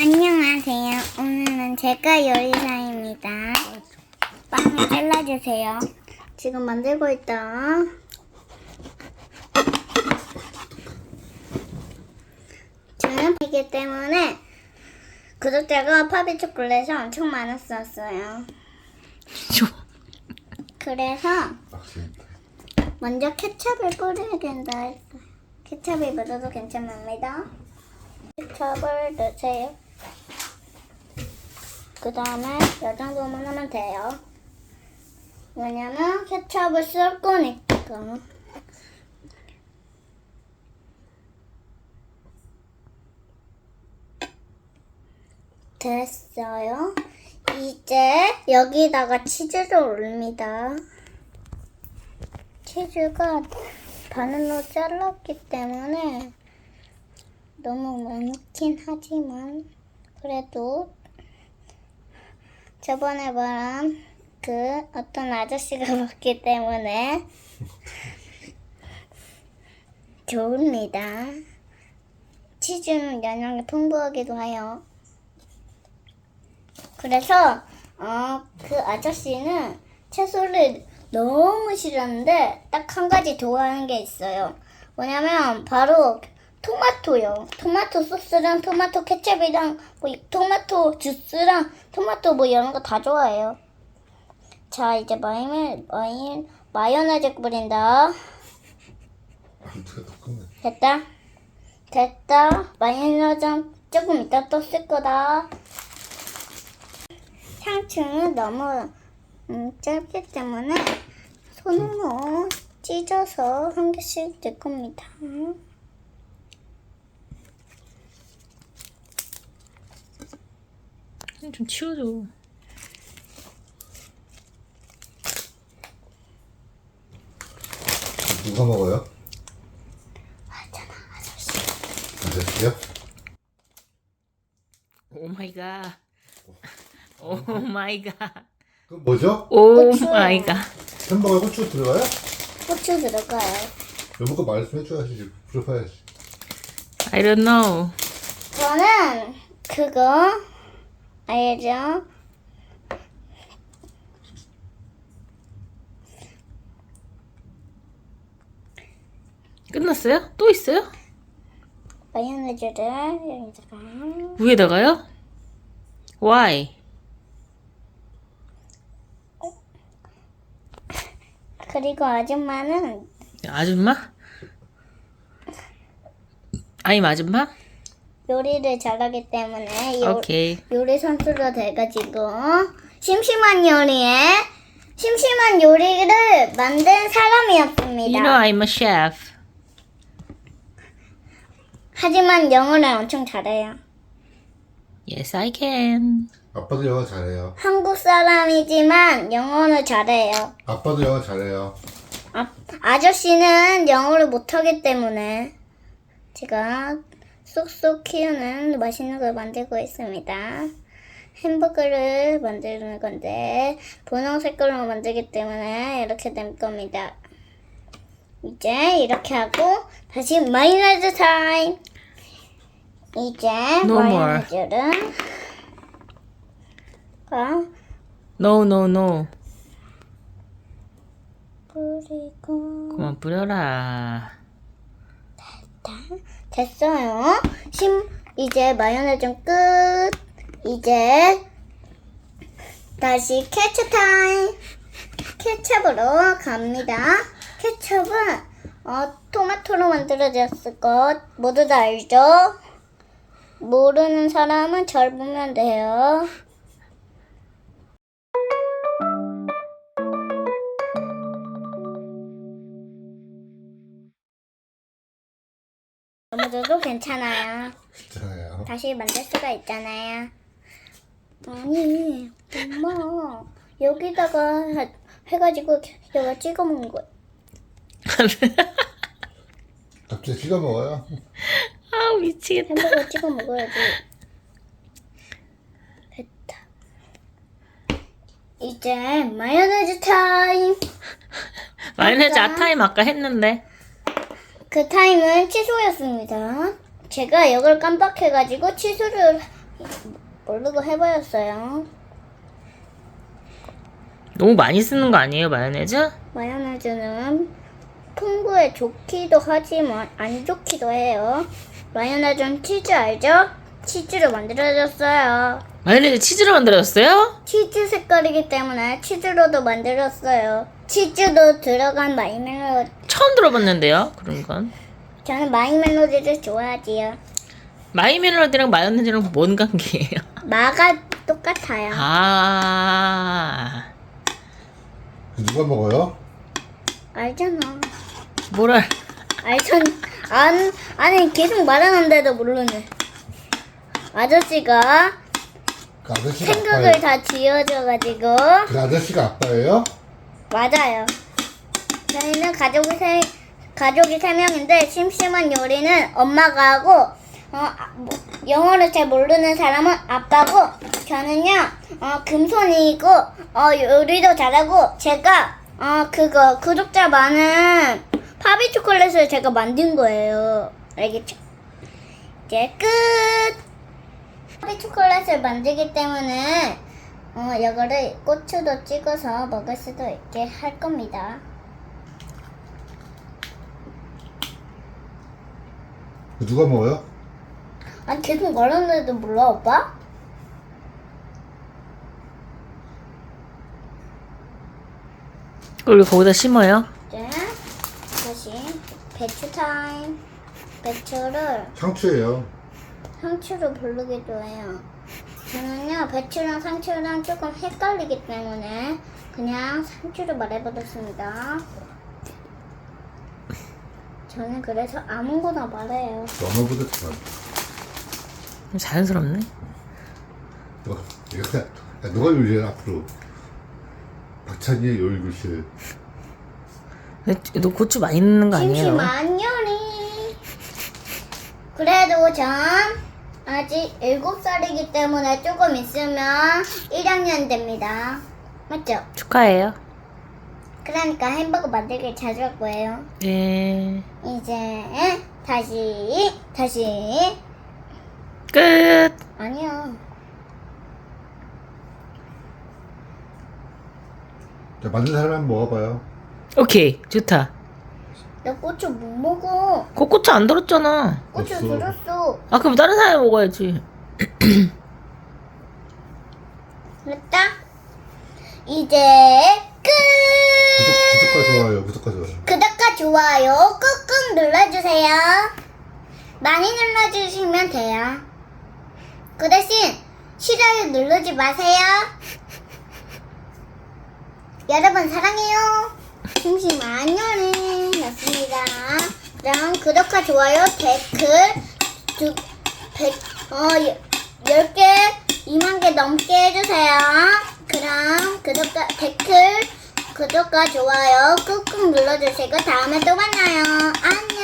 안녕하세요. 오늘은 제가 요리사입니다. 빵을 잘라주세요. 지금 만들고 있다. 저는 이기 때문에 구독자가 파비 초콜릿을 엄청 많았었어요. 그래서 먼저 케첩을 뿌려야 된다 했어요. 케첩이 묻어도 괜찮습니다. 케첩을 넣으세요. 그 다음에 이 정도만 하면 돼요. 왜냐면 케첩을 쓸 거니까. 됐어요. 이제 여기다가 치즈를 올립니다. 치즈가 반으로 잘랐기 때문에 너무 많긴 하지만 그래도 저번에 말한 그 어떤 아저씨가 먹기 때문에 좋습니다. 치즈는 영양이 풍부하기도 해요. 그래서 어, 그 아저씨는 채소를 너무 싫었는데 딱 한 가지 좋아하는 게 있어요. 뭐냐면 바로 토마토요. 토마토 소스랑 토마토 케첩이랑 뭐 토마토 주스랑 토마토 뭐 이런 거 다 좋아해요. 자 이제 마요네 마요 마요네즈 뿌린다. 끝내? 됐다. 됐다. 마요네즈 조금 이따 또 쓸 거다. 상추는 너무 음, 짧기 때문에 손으로 찢어서 한 개씩 넣을 겁니다. 좀 치워줘. 누가 먹어요? 하잖아, 아저씨. 아저씨요? 오 마이 갓. 오 마이 갓. 그 뭐죠? 오 고추. 마이 갓. 햄버거에 고추 들어가요? 고추 들어가요. 여보가 말씀해줘야지 파야지 I don't know. 저는 그거 알죠? 끝났어요? 또 있어요? 마요네즈를 여기다가 위에다가요? Why? 그리고 아줌마는 아줌마? 아임 아줌마? 요리를 잘하기 때문에 요, 오케이. 요리 선수가 돼가지고 심심한 요리에 심심한 요리를 만든 사람이었습니다. You know I'm a chef. 하지만 영어를 엄청 잘해요. Yes, I can. 아빠도 영어 잘해요 한국 사람이지만 영어를 잘해요. 아빠도 영어 잘해요 아, 아저씨는 영어를 못하기 때문에 제가 쏙쏙 키우는 맛있는 걸 만들고 있습니다. 햄버거를 만드는 건데 분홍 색깔로 만들기 때문에 이렇게 될 겁니다. 이제 이렇게 하고 다시 마요네즈 타임. 이제 No more. 마요네즈를 어, No, no, no. 뿌리고 그만 뿌려라. 됐어요. 심 이제 마요네즈 끝. 이제 다시 케첩 타임. 케첩으로 갑니다. 케첩은 어, 토마토로 만들어졌을 것 모두 다 알죠? 모르는 사람은 잘 보면 돼요. 아무도 괜찮아요. 괜찮아요 다시 만들 수가 있잖아요. 아니, 엄마. 여기다가 해- 해가지고 여기 찍어 먹는 거야. 갑자기 찍어 먹어요 아 미치겠다. 햄버거 찍어 먹어야지. 됐다. 이제 마요네즈 타임. 마요네즈 아타임 아까 했는데. 그 타임은 취소였습니다. 제가 이걸 깜빡해가지고 취소를 모르고 해버렸어요. 너무 많이 쓰는 거 아니에요 마요네즈? 마요네즈는 풍부에 좋기도 하지만 안 좋기도 해요. 마요네즈는 치즈 알죠? 치즈로 만들어졌어요. 마요네즈 치즈로 만들어졌어요? 치즈 색깔이기 때문에 치즈로도 만들었어요. 치즈도 들어간 마이멜로디. 처음 들어봤는데요 그런 건 저는 마이 멜로디를 좋아하지요. 마이 멜로디랑 마요네즈랑 뭔 관계예요? 마가 똑같아요. 아 누가 먹어요? 알잖아. 뭐랄 알전 안 아니 계속 말하는데도 모르네. 아저씨가 그 아저씨가 생각을 아빠예요? 다 지어줘가지고 그 아저씨가 아빠예요? 맞아요. 저희는 가족이 세 가족이 세 명인데 심심한 요리는 엄마가 하고 어, 아, 뭐, 영어를 잘 모르는 사람은 아빠고 저는요 어, 금손이고 어, 요리도 잘하고 제가 어, 그거 구독자 많은 파비 초콜릿을 제가 만든 거예요. 알겠죠? 이제 끝. 파비 초콜릿을 만들기 때문에 어, 이거를 고추도 찍어서 먹을 수도 있게 할 겁니다. 누가 먹어요? 아니 계속 말하는데도 몰라 오빠? 그걸 왜 거기다 심어요? 이제 다시 배추 타임. 배추를 상추예요. 상추로 부르기도 해요. 저는요 배추랑 상추랑 조금 헷갈리기 때문에 그냥 상추로 말해버렸습니다. 저는 그래서 아무거나 말해요. 엄마보다 잘. 자연스럽네 너, 이거, 야, 누가 요리해 앞으로? 박찬희의 요리교실. 근데 너 고추 많이 넣는 거 아니에요? 심심한 요리. 그래도 전 아직 7살이기 때문에 조금 있으면 1학년 됩니다. 맞죠? 축하해요 그러니까 햄버거 만들기 자주 할 거예요. 네 이제 다시 다시 끝. 아니요. 자, 만든 사람 한번 먹어봐요. 오케이 좋다. 나 고추 못 먹어. 그 고추 안 들었잖아. 고추 없어. 들었어. 아 그럼 다른 사람이 먹어야지. 됐다. 이제 끝. 구독, 구독과 좋아요, 구독과 좋아요. 구독과 좋아요 꾹꾹 눌러주세요. 많이 눌러주시면 돼요. 그 대신 싫어요 누르지 마세요. 여러분 사랑해요. 심심한 연애였습니다. 그럼 구독과 좋아요 댓글 두, 백, 어, 여- 10개, 2만 개 넘게 해주세요. 그럼 구독과 댓글 구독과 좋아요 꾹꾹 눌러주시고 다음에 또 만나요. 안녕.